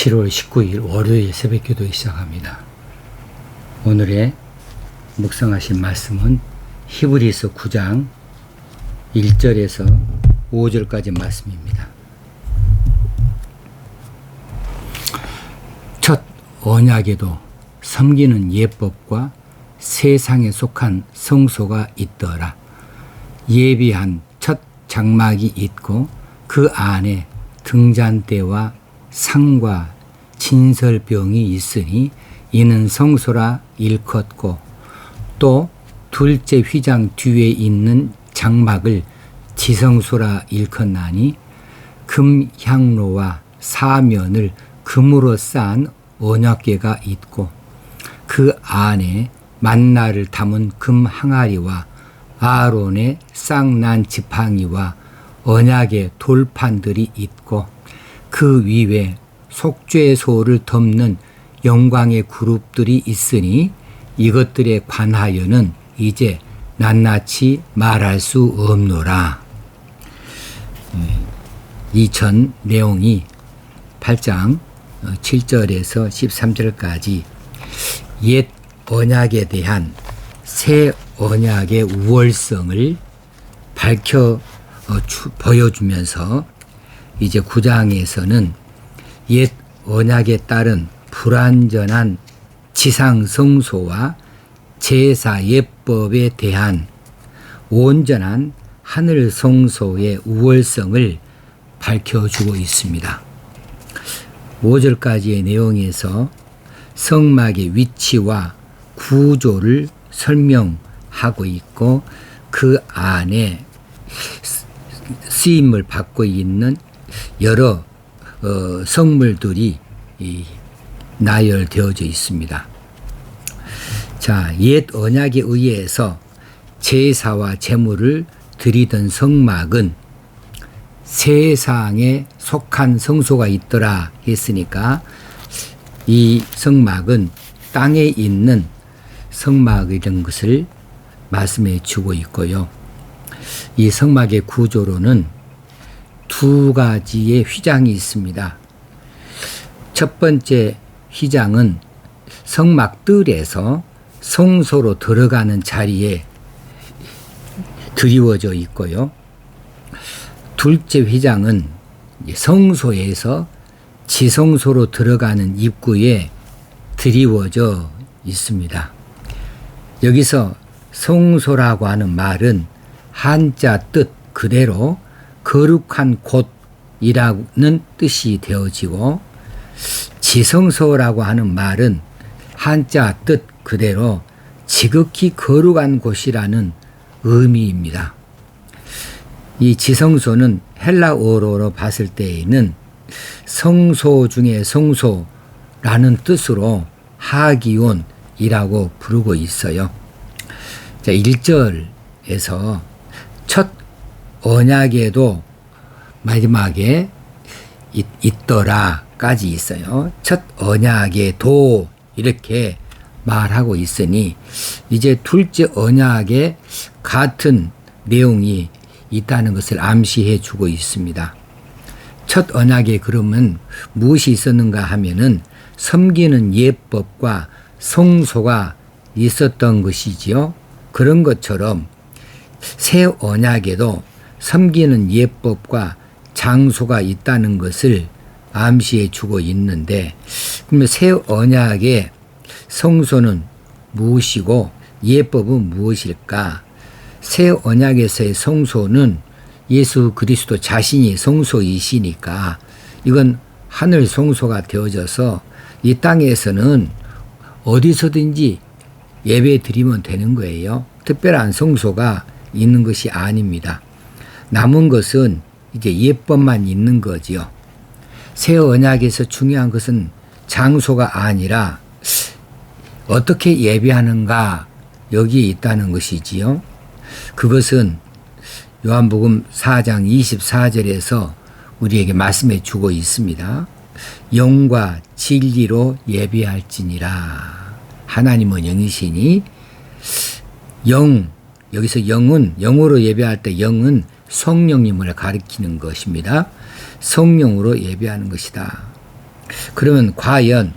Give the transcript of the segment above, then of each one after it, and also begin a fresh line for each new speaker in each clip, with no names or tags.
7월 19일 월요일 새벽 기도 시작합니다. 오늘의 묵상하신 말씀은 히브리서 9장 1절에서 5절까지 말씀입니다. 첫 언약에도 섬기는 예법과 세상에 속한 성소가 있더라. 예비한 첫 장막이 있고 그 안에 등잔대와 상과 진설병이 있으니 이는 성소라 일컫고 또 둘째 휘장 뒤에 있는 장막을 지성소라 일컫나니 금향로와 사면을 금으로 쌓은 언약궤가 있고 그 안에 만나를 담은 금 항아리와 아론의 쌍난 지팡이와 언약의 돌판들이 있고 그 위에 속죄소를 덮는 영광의 그룹들이 있으니 이것들에 관하여는 이제 낱낱이 말할 수 없노라. 이전 내용이 8장 7절에서 13절까지 옛 언약에 대한 새 언약의 우월성을 밝혀 어, 보여주면서 이제 9장에서는 옛 언약에 따른 불완전한 지상 성소와 제사 예법에 대한 온전한 하늘 성소의 우월성을 밝혀주고 있습니다. 5절까지의 내용에서 성막의 위치와 구조를 설명하고 있고 그 안에 쓰임을 받고 있는 여러 어, 성물들이 나열되어져 있습니다. 자, 옛 언약에 의해서 제사와 제물을 드리던 성막은 세상에 속한 성소가 있더라 했으니까 이 성막은 땅에 있는 성막이던 것을 말씀해 주고 있고요. 이 성막의 구조로는 두 가지의 휘장이 있습니다. 첫 번째 휘장은 성막 뜰에서 성소로 들어가는 자리에 드리워져 있고요. 둘째 휘장은 성소에서 지성소로 들어가는 입구에 드리워져 있습니다. 여기서 성소라고 하는 말은 한자 뜻 그대로 거룩한 곳이라는 뜻이 되어지고 지성소라고 하는 말은 한자 뜻 그대로 지극히 거룩한 곳이라는 의미입니다. 이 지성소는 헬라어로 봤을 때에는 성소 중에 성소라는 뜻으로 하기온이라고 부르고 있어요. 자, 1절에서 첫 언약에도 마지막에 있, 있더라까지 있어요. 첫 언약에도 이렇게 말하고 있으니 이제 둘째 언약에 같은 내용이 있다는 것을 암시해 주고 있습니다. 첫 언약에 그러면 무엇이 있었는가 하면은 섬기는 예법과 성소가 있었던 것이지요. 그런 것처럼 새 언약에도 섬기는 예법과 장소가 있다는 것을 암시해 주고 있는데 그러면 새 언약의 성소는 무엇이고 예법은 무엇일까? 새 언약에서의 성소는 예수 그리스도 자신이 성소이시니까 이건 하늘 성소가 되어져서 이 땅에서는 어디서든지 예배 드리면 되는 거예요. 특별한 성소가 있는 것이 아닙니다. 남은 것은 이제 예법만 있는 거지요. 새 언약에서 중요한 것은 장소가 아니라 어떻게 예배하는가 여기에 있다는 것이지요. 그것은 요한복음 4장 24절에서 우리에게 말씀해 주고 있습니다. 영과 진리로 예배할지니라. 하나님은 영이시니 영 여기서 영은 영으로 예배할 때 영은 성령님을 가리키는 것입니다. 성령으로 예배하는 것이다. 그러면 과연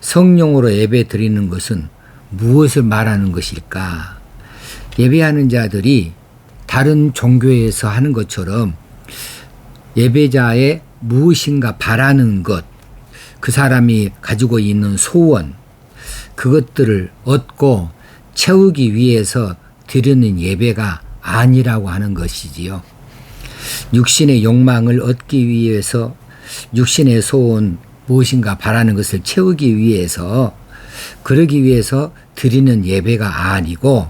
성령으로 예배 드리는 것은 무엇을 말하는 것일까? 예배하는 자들이 다른 종교에서 하는 것처럼 예배자의 무엇인가 바라는 것, 그 사람이 가지고 있는 소원, 그것들을 얻고 채우기 위해서 드리는 예배가 아니라고 하는 것이지요. 육신의 욕망을 얻기 위해서 육신의 소원 무엇인가 바라는 것을 채우기 위해서 그러기 위해서 드리는 예배가 아니고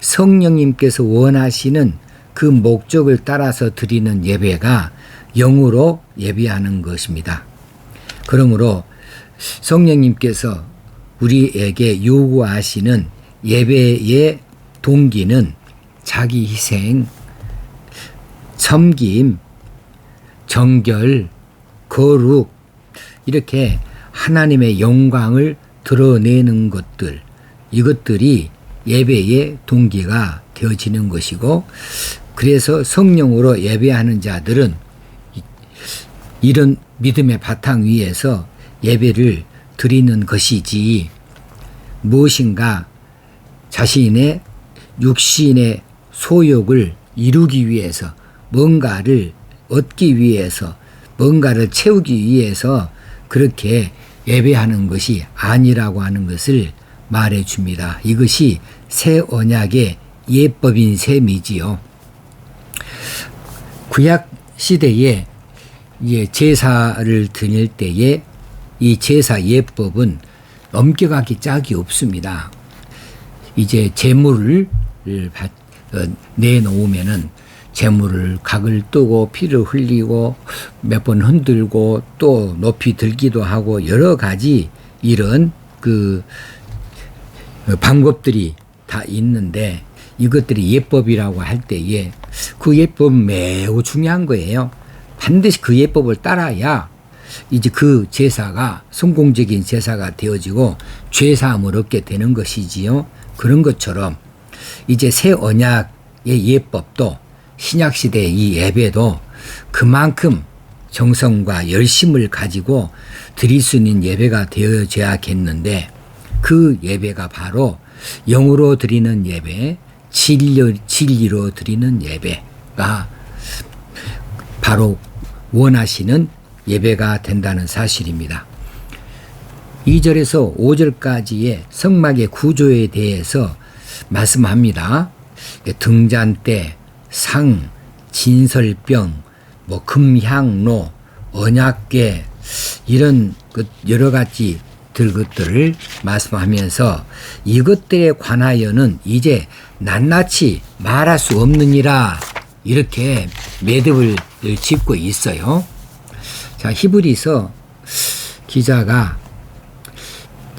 성령님께서 원하시는 그 목적을 따라서 드리는 예배가 영으로 예배하는 것입니다. 그러므로 성령님께서 우리에게 요구하시는 예배의 동기는 자기 희생, 섬김, 정결, 거룩 이렇게 하나님의 영광을 드러내는 것들 이것들이 예배의 동기가 되어지는 것이고 그래서 성령으로 예배하는 자들은 이런 믿음의 바탕 위에서 예배를 드리는 것이지 무엇인가 자신의 육신의 소욕을 이루기 위해서 뭔가를 얻기 위해서 뭔가를 채우기 위해서 그렇게 예배하는 것이 아니라고 하는 것을 말해 줍니다. 이것이 새 언약의 예법인 셈이지요. 구약 시대에 제사를 드릴 때에 이 제사 예법은 엄격하게 짝이 없습니다. 이제 재물을 어, 내놓으면은 재물을 각을 뜨고 피를 흘리고 몇 번 흔들고 또 높이 들기도 하고 여러 가지 이런 그 방법들이 다 있는데 이것들이 예법이라고 할 때에 그 예법은 매우 중요한 거예요. 반드시 그 예법을 따라야 이제 그 제사가 성공적인 제사가 되어지고 죄사함을 얻게 되는 것이지요. 그런 것처럼 이제 새 언약의 예법도 신약 시대의 이 예배도 그만큼 정성과 열심을 가지고 드릴 수 있는 예배가 되어져야겠는데 그 예배가 바로 영으로 드리는 예배, 진리, 진리로 드리는 예배가 바로 원하시는 예배가 된다는 사실입니다. 2절에서 5절까지의 성막의 구조에 대해서 말씀합니다. 등잔대, 상, 진설병, 뭐 금향로, 언약계 이런 그 여러 가지 들 것들을 말씀하면서 이것들에 관하여는 이제 낱낱이 말할 수 없느니라 이렇게 매듭을 짚고 있어요. 자, 히브리서 기자가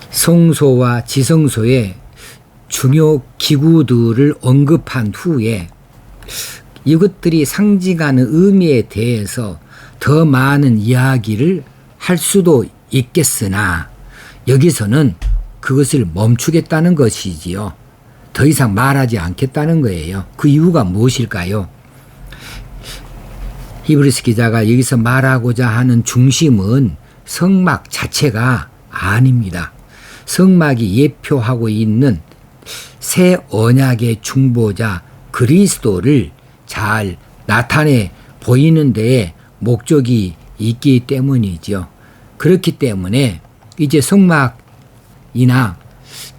성소와 지성소의 중요 기구들을 언급한 후에 이것들이 상징하는 의미에 대해서 더 많은 이야기를 할 수도 있겠으나 여기서는 그것을 멈추겠다는 것이지요. 더 이상 말하지 않겠다는 거예요. 그 이유가 무엇일까요? 히브리스 기자가 여기서 말하고자 하는 중심은 성막 자체가 아닙니다. 성막이 예표하고 있는 새 언약의 중보자 그리스도를 잘 나타내 보이는 데에 목적이 있기 때문이죠. 그렇기 때문에 이제 성막이나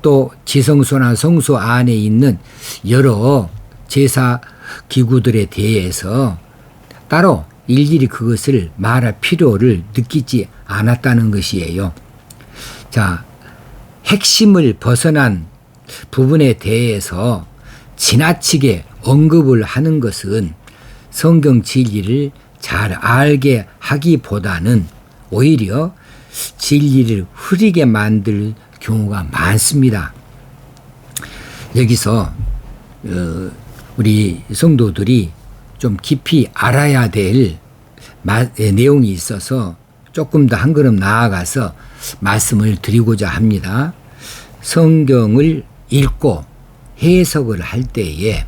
또 지성소나 성소 안에 있는 여러 제사 기구들에 대해서 따로 일일이 그것을 말할 필요를 느끼지 않았다는 것이에요. 자, 핵심을 벗어난 부분에 대해서 지나치게 언급을 하는 것은 성경 진리를 잘 알게 하기보다는 오히려 진리를 흐리게 만들 경우가 많습니다. 여기서 어, 우리 성도들이 좀 깊이 알아야 될 내용이 있어서 조금 더 한 걸음 나아가서 말씀을 드리고자 합니다. 성경을 읽고 해석을 할 때에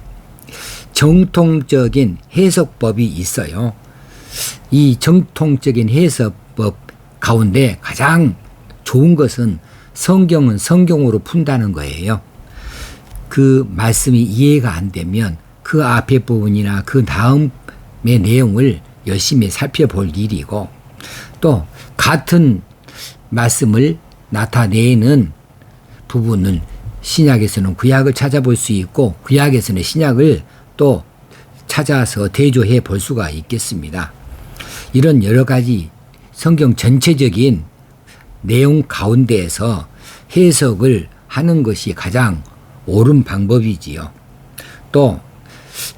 정통적인 해석법이 있어요. 이 정통적인 해석법 가운데 가장 좋은 것은 성경은 성경으로 푼다는 거예요. 그 말씀이 이해가 안 되면 그 앞에 부분이나 그 다음의 내용을 열심히 살펴볼 일이고 또 같은 말씀을 나타내는 부분은 신약에서는 구약을 찾아볼 수 있고 구약에서는 신약을 또 찾아서 대조해 볼 수가 있겠습니다. 이런 여러 가지 성경 전체적인 내용 가운데에서 해석을 하는 것이 가장 옳은 방법이지요. 또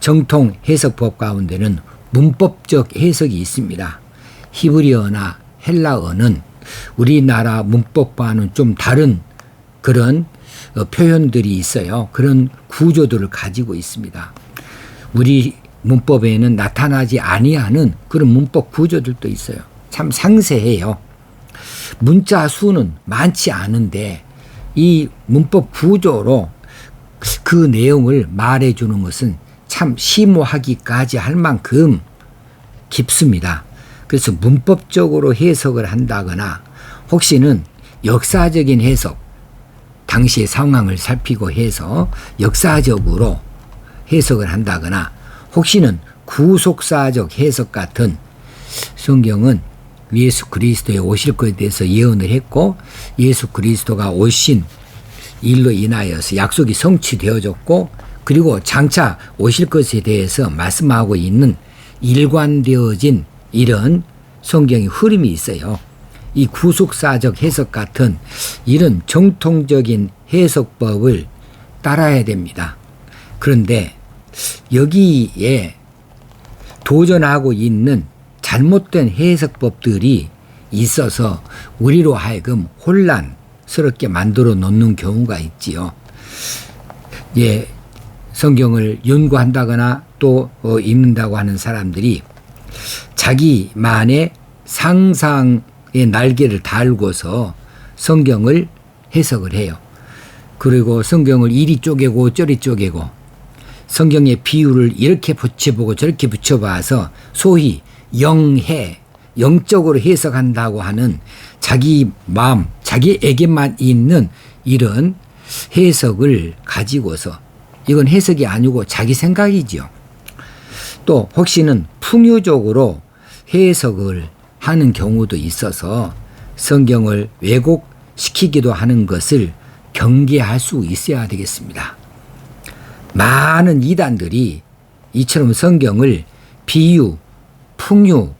정통 해석법 가운데는 문법적 해석이 있습니다. 히브리어나 헬라어는 우리나라 문법과는 좀 다른 그런 어, 표현들이 있어요. 그런 구조들을 가지고 있습니다. 우리 문법에는 나타나지 아니하는 그런 문법 구조들도 있어요. 참 상세해요. 문자 수는 많지 않은데 이 문법 구조로 그 내용을 말해주는 것은 참 심오하기까지 할 만큼 깊습니다. 그래서 문법적으로 해석을 한다거나 혹시는 역사적인 해석, 당시의 상황을 살피고 해서 역사적으로 해석을 한다거나 혹시는 구속사적 해석 같은 성경은 예수 그리스도의 오실 것에 대해서 예언을 했고 예수 그리스도가 오신 일로 인하여서 약속이 성취되어졌고 그리고 장차 오실 것에 대해서 말씀하고 있는 일관되어진 이런 성경의 흐름이 있어요. 이 구속사적 해석 같은 이런 정통적인 해석법을 따라야 됩니다. 그런데 여기에 도전하고 있는 잘못된 해석법들이 있어서 우리로 하여금 혼란스럽게 만들어 놓는 경우가 있지요. 예, 성경을 연구한다거나 또 어, 읽는다고 하는 사람들이 자기만의 상상의 날개를 달고서 성경을 해석을 해요. 그리고 성경을 이리 쪼개고 저리 쪼개고 성경의 비유를 이렇게 붙여보고 저렇게 붙여봐서 소위 영해, 영적으로 해석한다고 하는 자기 마음, 자기에게만 있는 이런 해석을 가지고서 이건 해석이 아니고 자기 생각이지요. 또 혹시는 풍요적으로 해석을 하는 경우도 있어서 성경을 왜곡시키기도 하는 것을 경계할 수 있어야 되겠습니다. 많은 이단들이 이처럼 성경을 비유, 풍유,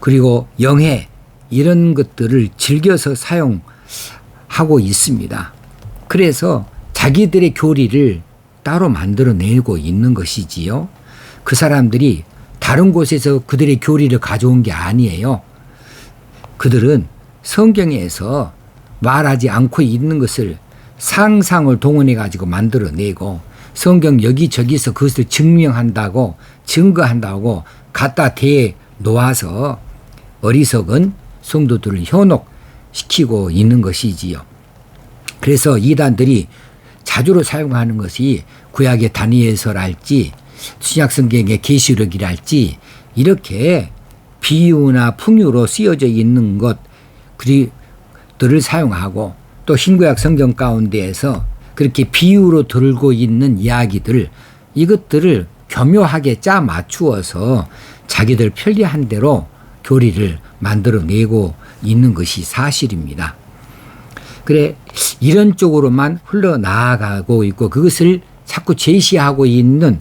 그리고 영해 이런 것들을 즐겨서 사용하고 있습니다. 그래서 자기들의 교리를 따로 만들어내고 있는 것이지요. 그 사람들이 다른 곳에서 그들의 교리를 가져온 게 아니에요. 그들은 성경에서 말하지 않고 있는 것을 상상을 동원해 가지고 만들어내고 성경 여기저기서 그것을 증명한다고 증거한다고 갖다 대 놓아서 어리석은 성도들을 현혹시키고 있는 것이지요. 그래서 이단들이 자주로 사용하는 것이 구약의 다니엘서랄지 신약 성경의 계시록이랄지 이렇게 비유나 풍유로 쓰여져 있는 것 그들을 사용하고 또 신구약 성경 가운데에서 그렇게 비유로 들고 있는 이야기들 이것들을 교묘하게 짜 맞추어서 자기들 편리한 대로 교리를 만들어내고 있는 것이 사실입니다. 그래 이런 쪽으로만 흘러나가고 있고 그것을 자꾸 제시하고 있는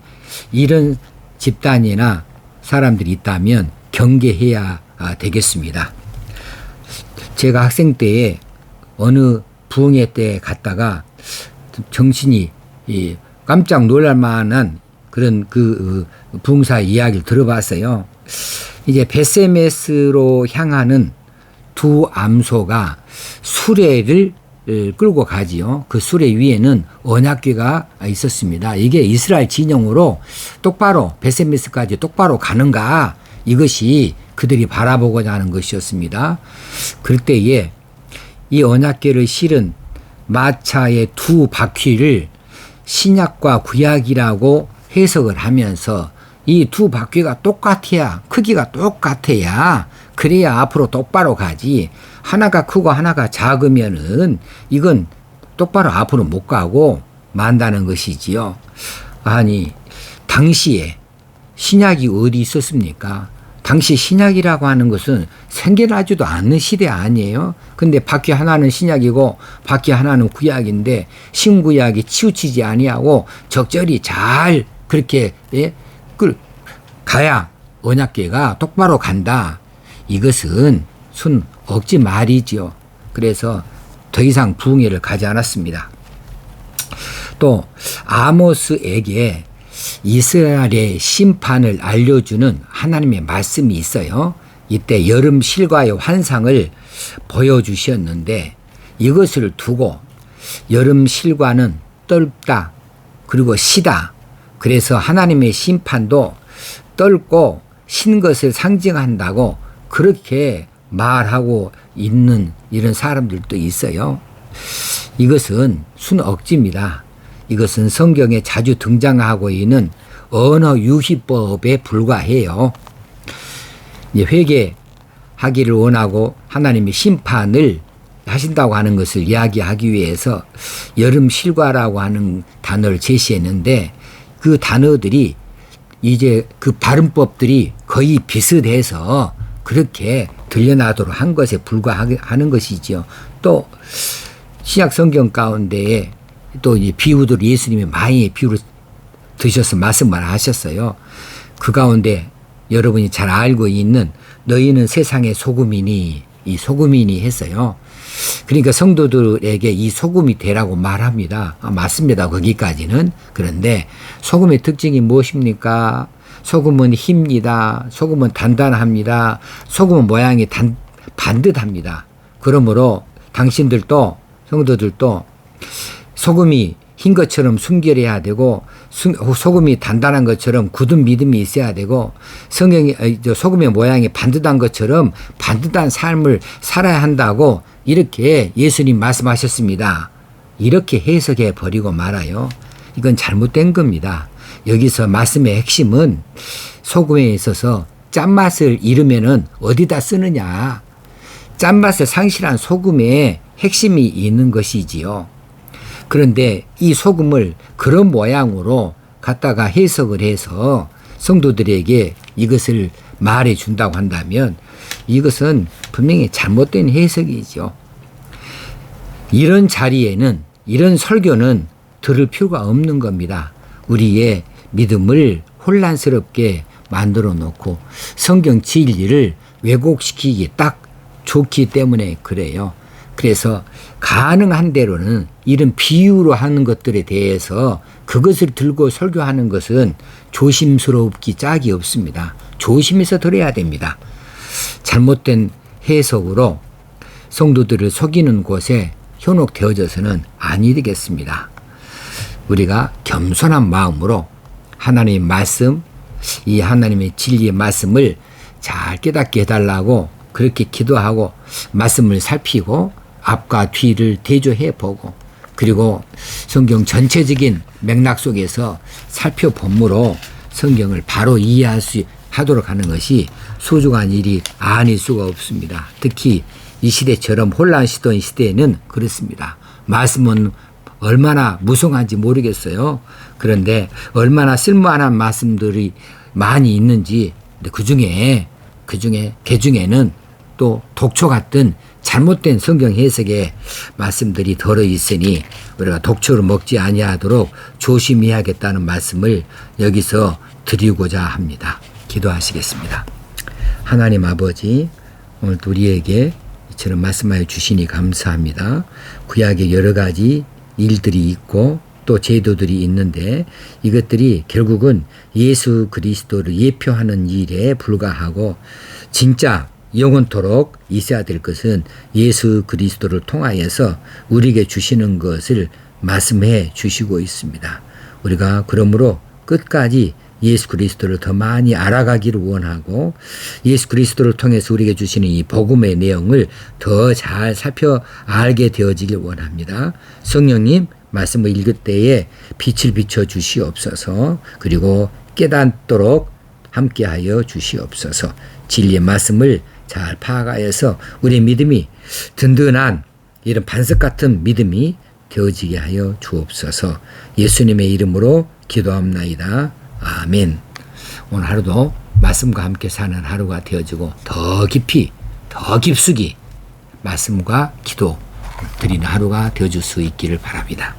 이런 집단이나 사람들이 있다면 경계해야 되겠습니다. 제가 학생 때에 어느 부흥회 때 갔다가 정신이 깜짝 놀랄 만한 그런 그 어, 붕사 이야기를 들어봤어요. 이제 베세메스로 향하는 두 암소가 수레를 끌고 가지요. 그 수레 위에는 언약궤가 있었습니다. 이게 이스라엘 진영으로 똑바로 베세메스까지 똑바로 가는가 이것이 그들이 바라보고자 하는 것이었습니다. 그때에 이 언약궤를 실은 마차의 두 바퀴를 신약과 구약이라고 해석을 하면서 이 두 바퀴가 똑같아야 크기가 똑같아야 그래야 앞으로 똑바로 가지. 하나가 크고 하나가 작으면은 이건 똑바로 앞으로 못 가고 만다는 것이지요. 아니, 당시에 신약이 어디 있었습니까? 당시 신약이라고 하는 것은 생겨나지도 않는 시대 아니에요. 근데 바퀴 하나는 신약이고 바퀴 하나는 구약인데 신구약이 치우치지 아니하고 적절히 잘 그렇게 예? 그 가야 언약계가 똑바로 간다. 이것은 순 억지 말이지요. 그래서 더 이상 부흥회를 가지 않았습니다. 또 아모스에게 이스라엘의 심판을 알려주는 하나님의 말씀이 있어요. 이때 여름 실과의 환상을 보여주셨는데 이것을 두고 여름 실과는 떨다 그리고 시다. 그래서 하나님의 심판도 떨고 신 것을 상징한다고 그렇게 말하고 있는 이런 사람들도 있어요. 이것은 순 억지입니다. 이것은 성경에 자주 등장하고 있는 언어 유희법에 불과해요. 회개하기를 원하고 하나님의 심판을 하신다고 하는 것을 이야기하기 위해서 여름 실과라고 하는 단어를 제시했는데 그 단어들이 이제 그 발음법들이 거의 비슷해서 그렇게 들려나도록 한 것에 불과하는 것이지요. 또 신약 성경 가운데에 또이 비유들 예수님이 많이 비유를 드셔서 말씀을 하셨어요. 그 가운데 여러분이 잘 알고 있는 너희는 세상의 소금이니 이 소금이니 했어요. 그러니까 성도들에게 이 소금이 되라고 말합니다. 아, 맞습니다. 거기까지는. 그런데 소금의 특징이 무엇입니까? 소금은 힘이다. 소금은 단단합니다. 소금은 모양이 단, 반듯합니다. 그러므로 당신들도 성도들도 소금이 흰 것처럼 순결해야 되고 소금이 단단한 것처럼 굳은 믿음이 있어야 되고 성경이 소금의 모양이 반듯한 것처럼 반듯한 삶을 살아야 한다고 이렇게 예수님 말씀하셨습니다. 이렇게 해석해 버리고 말아요. 이건 잘못된 겁니다. 여기서 말씀의 핵심은 소금에 있어서 짠맛을 잃으면은 어디다 쓰느냐. 짠맛을 상실한 소금에 핵심이 있는 것이지요. 그런데 이 소금을 그런 모양으로 갖다가 해석을 해서 성도들에게 이것을 말해 준다고 한다면 이것은 분명히 잘못된 해석이죠. 이런 자리에는 이런 설교는 들을 필요가 없는 겁니다. 우리의 믿음을 혼란스럽게 만들어 놓고 성경 진리를 왜곡시키기 딱 좋기 때문에 그래요. 그래서 가능한 대로는 이런 비유로 하는 것들에 대해서 그것을 들고 설교하는 것은 조심스럽기 짝이 없습니다. 조심해서 들어야 됩니다. 잘못된 해석으로 성도들을 속이는 곳에 현혹되어져서는 아니 되겠습니다. 우리가 겸손한 마음으로 하나님의 말씀, 이 하나님의 진리의 말씀을 잘 깨닫게 해달라고 그렇게 기도하고 말씀을 살피고 앞과 뒤를 대조해 보고 그리고 성경 전체적인 맥락 속에서 살펴봄으로 성경을 바로 이해할 수 하도록 하는 것이 소중한 일이 아닐 수가 없습니다. 특히 이 시대처럼 혼란시던 시대에는 그렇습니다. 말씀은 얼마나 무성한지 모르겠어요. 그런데 얼마나 쓸만한 말씀들이 많이 있는지 그 중에 그 중에 개 중에는 또 독초 같은 잘못된 성경 해석의 말씀들이 들어 있으니 우리가 독초를 먹지 아니하도록 조심해야겠다는 말씀을 여기서 드리고자 합니다. 기도하시겠습니다. 하나님 아버지 오늘 우리에게 이처럼 말씀하여 주시니 감사합니다. 구약에 여러 가지 일들이 있고 또 제도들이 있는데 이것들이 결국은 예수 그리스도를 예표하는 일에 불과하고 진짜 영원토록 있어야 될 것은 예수 그리스도를 통하여서 우리에게 주시는 것을 말씀해 주시고 있습니다. 우리가 그러므로 끝까지 예수 그리스도를 더 많이 알아가기를 원하고 예수 그리스도를 통해서 우리에게 주시는 이 복음의 내용을 더 잘 살펴 알게 되어지길 원합니다. 성령님 말씀을 읽을 때에 빛을 비춰 주시옵소서 그리고 깨닫도록 함께하여 주시옵소서 진리의 말씀을 잘 파악하여서 우리의 믿음이 든든한 이런 반석 같은 믿음이 되어지게 하여 주옵소서. 예수님의 이름으로 기도합나이다. 아멘. 오늘 하루도 말씀과 함께 사는 하루가 되어지고 더 깊이 더 깊숙이 말씀과 기도 드리는 하루가 되어줄 수 있기를 바랍니다.